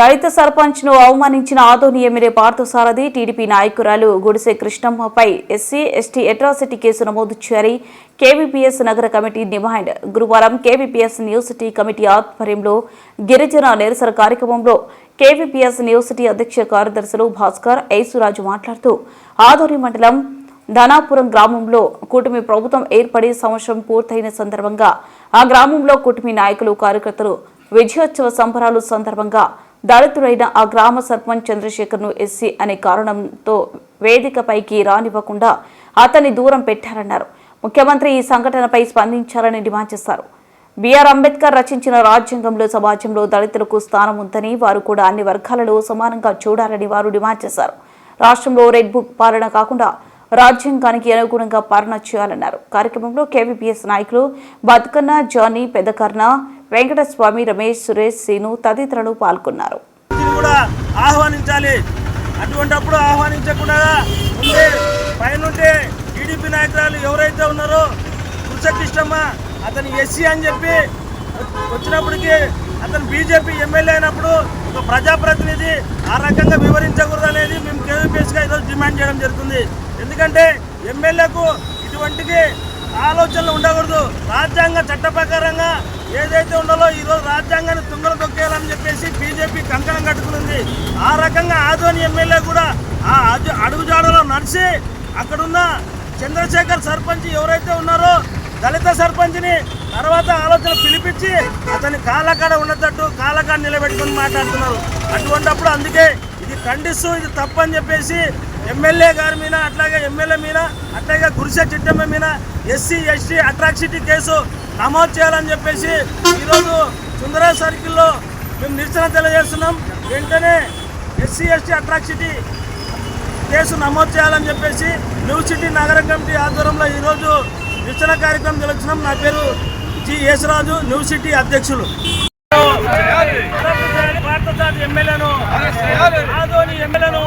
దళిత సర్పంచ్ను అవమానించిన Adoni MLA Parthasarathi TDP నాయకురాలు గుడిసె కృష్ణమ్మపై ఎస్సీ ఎస్టీ అట్రాసిటీ కేసు నమోదు చేయాలి కేవీపీఎస్ నగర కమిటీ డిమాండ్. గురువారం కేవీపీఎస్ న్యూసిటీ కమిటీ ఆధ్వర్యంలో గిరిజన నిరసన కార్యక్రమంలో కేవీపీఎస్ న్యూసిటీ అధ్యక్ష కార్యదర్శులు భాస్కర్ ఐసురాజు మాట్లాడుతూ ఆదోని మండలం ధనాపురం గ్రామంలో కూటమి ప్రభుత్వం ఏర్పడి సంవత్సరం పూర్తయిన సందర్భంగా ఆ గ్రామంలో కూటమి నాయకులు కార్యకర్తలు విజయోత్సవ సంబరాలు సందర్భంగా దళితుడైన ఆ గ్రామ సర్పంచ్ చంద్రశేఖర్ను ఎస్సీ అనే కారణంతో వేదికపైకి రానివ్వకుండా అతన్ని దూరం పెట్టారన్నారు. ముఖ్యమంత్రి ఈ సంఘటనపై స్పందించాలని డిమాండ్ చేశారు. బిఆర్ అంబేద్కర్ రచించిన రాజ్యాంగంలో సమాజంలో దళితులకు స్థానం ఉందని వారు కూడా అన్ని వర్గాలలో సమానంగా చూడాలని వారు డిమాండ్ చేశారు. రాష్ట్రంలో రెడ్ బుక్ పాలన కాకుండా రాజ్యాంగానికి అనుగుణంగా పాలన చేయాలన్నారు. కార్యక్రమంలో కేవీపీఎస్ నాయకులు బతుకన్న జానీ పెదకర్ణ వెంకటస్వామి రమేష్ సురేష్ సీను తదితరులు పాల్గొన్నారు. కూడా ఆహ్వానించాలి. అటువంటప్పుడు ఆహ్వానించకుండా ఉండే పైనుంటే టీడీపీ నాయకురాలు ఎవరైతే ఉన్నారో కృష్ణమ్మ అతను ఎస్సీ అని చెప్పి వచ్చినప్పటికీ అతను బీజేపీ ఎమ్మెల్యే అయినప్పుడు ఒక ప్రజాప్రతినిధి ఆ రకంగా వివరించకూడదు అనేది మేము కేవీపీఎస్గా ఈరోజు డిమాండ్ చేయడం జరుగుతుంది. ఎందుకంటే ఎమ్మెల్యేకు ఇటువంటికి ఆలోచనలు ఉండకూడదు. రాజ్యాంగ చట్ట ప్రకారంగా ఏదైతే ఉండాలో ఈరోజు రాజ్యాంగాన్ని తుంగలు తొక్కేయాలని చెప్పేసి బీజేపీ కంకణం కట్టుకుంది ఆ రకంగా ఆదోని ఎమ్మెల్యే కూడా ఆ అడు- అడుగుజాడలో నడిచి అక్కడున్న చంద్రశేఖర్ సర్పంచ్ ఎవరైతే ఉన్నారో దళిత సర్పంచ్ని తర్వాత ఆలోచన పిలిపించి అతని కాలకాడ ఉన్నట్టు కాలకాడ నిలబెట్టుకొని మాట్లాడుతున్నారు. అటువంటప్పుడు అందుకే ఇది ఖండిస్తూ ఇది తప్పని చెప్పేసి ఎమ్మెల్యే గారి మీద అట్లాగే ఎమ్మెల్యే మీద అట్లాగే గురిసె చిట్టమ్మ మీద ఎస్సీ ఎస్టీ అట్రాక్సిటీ కేసు నమోదు చేయాలని చెప్పేసి ఈరోజు సుందర సర్కిల్లో మేము నిరసన తెలియజేస్తున్నాం. వెంటనే ఎస్సీ ఎస్టీ అట్రాక్సిటీ కేసు నమోదు చేయాలని చెప్పేసి న్యూ సిటీ నగర కమిటీ ఆధ్వర్యంలో ఈరోజు నిరసన కార్యక్రమం తెలుస్తున్నాం నా పేరు జి యేసరాజు న్యూ సిటీ అధ్యక్షులు భారతదేశ ఎమ్మెల్యేను ఆదోని ఎమ్మెల్యేను.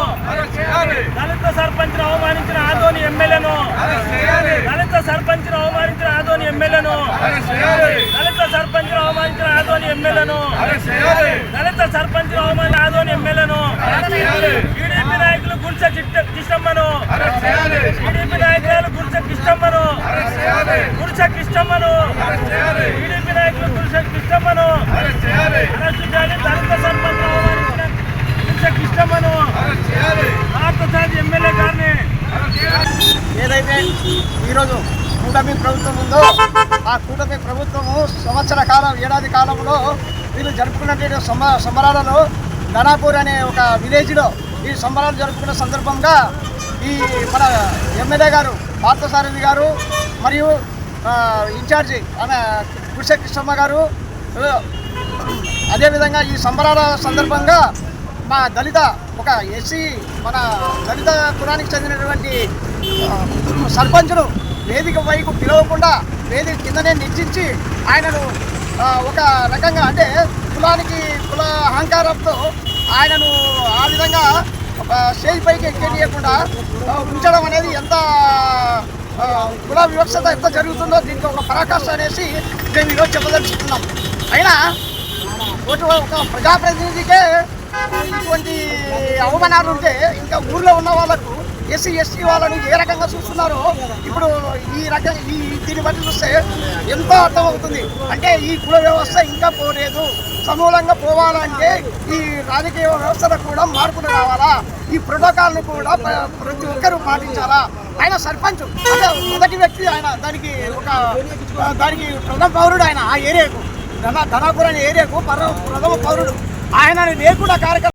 దళిత సర్పంచ్ అవమానించిన ఆదోని ఎమ్మెల్యేను. దళిత సర్పంచ్ అవమానించిన ఆదోని ఎమ్మెల్యేను. దళిత సర్పంచ్ అవమానించిన ఆదోని ఎమ్మెల్యేను. దళిత సర్పంచ్ అవమానించిన ఆదోని ఎమ్మెల్యేను. టీడీపీ నాయకులు చిట్ట- కిష్టమ్మను. టీడీపీ నాయకులు గుడిసె కిష్టమ్మను. గుడిసె కిష్టమ్మను టీడీపీ నాయకులు గుడిసె కిష్టమ్మను అరెస్టు చేయాలి దళిత సర్పంచ్ అవమానించిన గుడిసె కిష్టమ్మను భారతదేశ ఎమ్మెల్యే గారిని ఏదైతే ఈరోజు కూటమి ప్రభుత్వం ఉందో ఆ కూటమి ప్రభుత్వము సంవత్సర కాలం ఏడాది కాలంలో వీళ్ళు జరుపుకున్నటువంటి సమ సంబరాలలో ధనాపూర్ అనే ఒక విలేజ్లో ఈ సంబరాలు జరుపుకున్న సందర్భంగా ఈ మన ఎమ్మెల్యే గారు పార్థసారథి గారు మరియు ఇన్ఛార్జి ఆమె కుడిసె కృష్ణమ్మ గారు అదేవిధంగా ఈ సంబరాల సందర్భంగా మా దళిత ఒక ఎస్సీ మన దళిత కులానికి చెందినటువంటి సర్పంచులు వేదిక వైపు పిలవకుండా వేదిక కిందనే నిశ్చించి ఆయనను ఒక రకంగా అంటే కులానికి కుల అహంకారంతో ఆయనను ఆ విధంగా స్టేజ్ పైకి ఎక్కేయకుండా ఉంచడం అనేది ఎంత కుల వివక్షత ఎంత జరుగుతుందో దీనికి ఒక పరాకాష్ట అనేసి మేము ఈరోజు చెప్పదలుచుకున్నాం. అయినా ఒక ప్రజాప్రతినిధికే ఇటువంటి అవమానాలు ఉంటే ఇంకా ఊర్లో ఉన్న వాళ్ళకు ఎస్సీ ఎస్టీ వాళ్ళని ఏ రకంగా చూస్తున్నారో ఇప్పుడు ఈ రకంగా ఈ దీన్ని బట్టి చూస్తే ఎంతో అర్థమవుతుంది. అంటే ఈ కుల వ్యవస్థ ఇంకా పోలేదు. సమూలంగా పోవాలంటే ఈ రాజకీయ వ్యవస్థలో కూడా మార్పులు రావాలా? ఈ ప్రోటోకాల్ని కూడా ప్ర- ప్రతి ఒక్కరూ పాటించాలా? ఆయన సర్పంచ్. అంటే మొదటి వ్యక్తి ఆయన. దానికి ఒక దానికి ప్రథమ పౌరుడు ఆయన ఆ ఏరియాకు. ధన ధనాపురం ఏరియాకు ప్రథమ పౌరుడు. ఆయన లేకుండా కార్యక్రమం